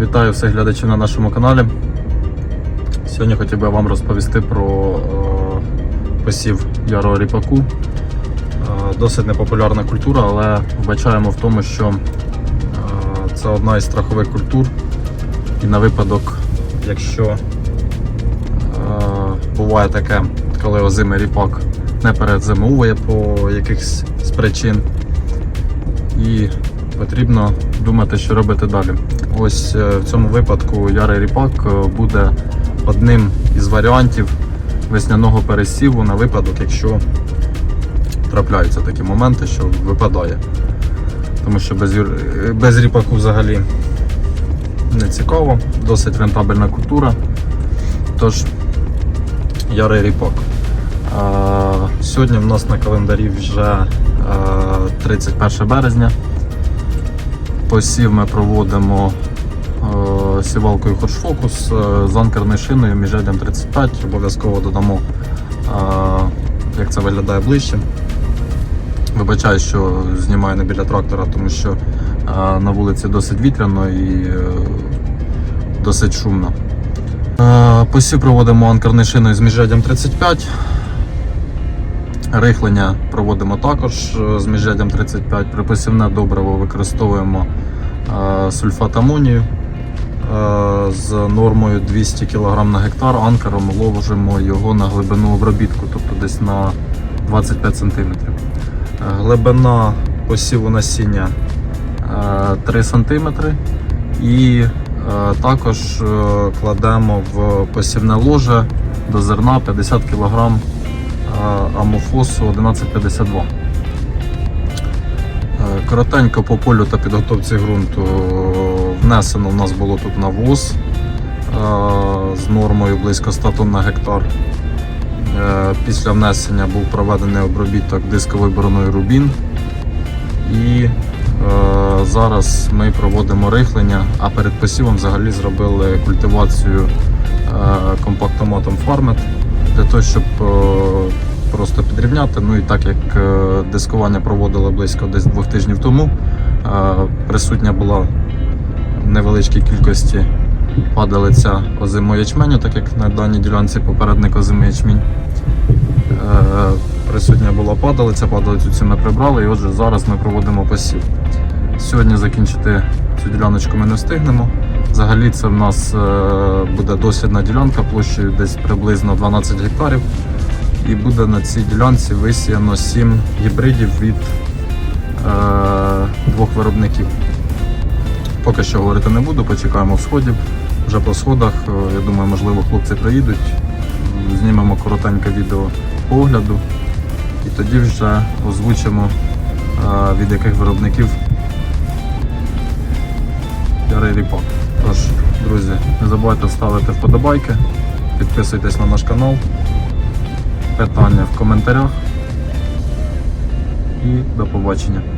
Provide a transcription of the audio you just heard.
Вітаю всіх глядачів на нашому каналі. Сьогодні хотів би вам розповісти про е, посів ярого ріпаку. Е, досить непопулярна культура, але вбачаємо в тому, що е, це одна із страхових культур. І на випадок, якщо буває таке, коли озимий ріпак не перезимовує по якихось з причин, і потрібно думати, що робити далі. Ось е, в цьому випадку ярий ріпак е, буде одним із варіантів весняного пересіву на випадок, якщо трапляються такі моменти, що випадає. Тому що без, юр- без ріпаку взагалі не цікаво, досить рентабельна культура. Тож, ярий ріпак. Е, Сьогодні в нас на календарі вже е, 31 березня. Посів ми проводимо е, сівалкою Хоршфокус е, з анкерною шиною міжрядям 35. Обов'язково додамо, е, як це виглядає ближче. Вибачаю, що знімаю не біля трактора, тому що е, на вулиці досить вітряно і е, досить шумно. Е, Посів проводимо анкерною шиною з міжрядям 35. Рихлення проводимо також е, з міжрядям 35. Припосівне добриво використовуємо е, сульфат амонію е, з нормою 200 кг на гектар. Анкером ложимо його на глибину обробітку, тобто десь на 25 см. Глибина посіву насіння е, 3 см. І е, також е, кладемо в посівне ложе до зерна 50 кг амофосу 1152. Е, Коротенько по полю та підготовці ґрунту внесено в нас було тут навоз е, з нормою близько 100 тонн на гектар. Е, Після внесення був проведений обробіток дисковою бороною рубін. І е, зараз ми проводимо рихлення, а перед посівом взагалі зробили культивацію компактоматом Farmet для того, щоб просто підрівняти. Ну і так як дискування проводили близько десь двох тижнів тому, присутня була невеличкій кількості падалиця озимого ячменю, так як на даній ділянці попередник озимий ячмінь. Е, Присутня була падалиця, падалицю цю ми прибрали, і отже зараз ми проводимо посів. Сьогодні закінчити цю діляночку ми не встигнемо. Взагалі це в нас е, буде дослідна ділянка площею десь приблизно 12 гектарів. І буде на цій ділянці висіяно 7 гібридів від е, двох виробників. Поки що говорити не буду, почекаємо всходів. Вже по сходах, е, я думаю, можливо, хлопці приїдуть. Знімемо коротеньке відео по огляду і тоді вже озвучимо е, від яких виробників ярий ріпак. Тож, друзі, не забувайте ставити вподобайки, підписуйтесь на наш канал, питання в коментарях і до побачення.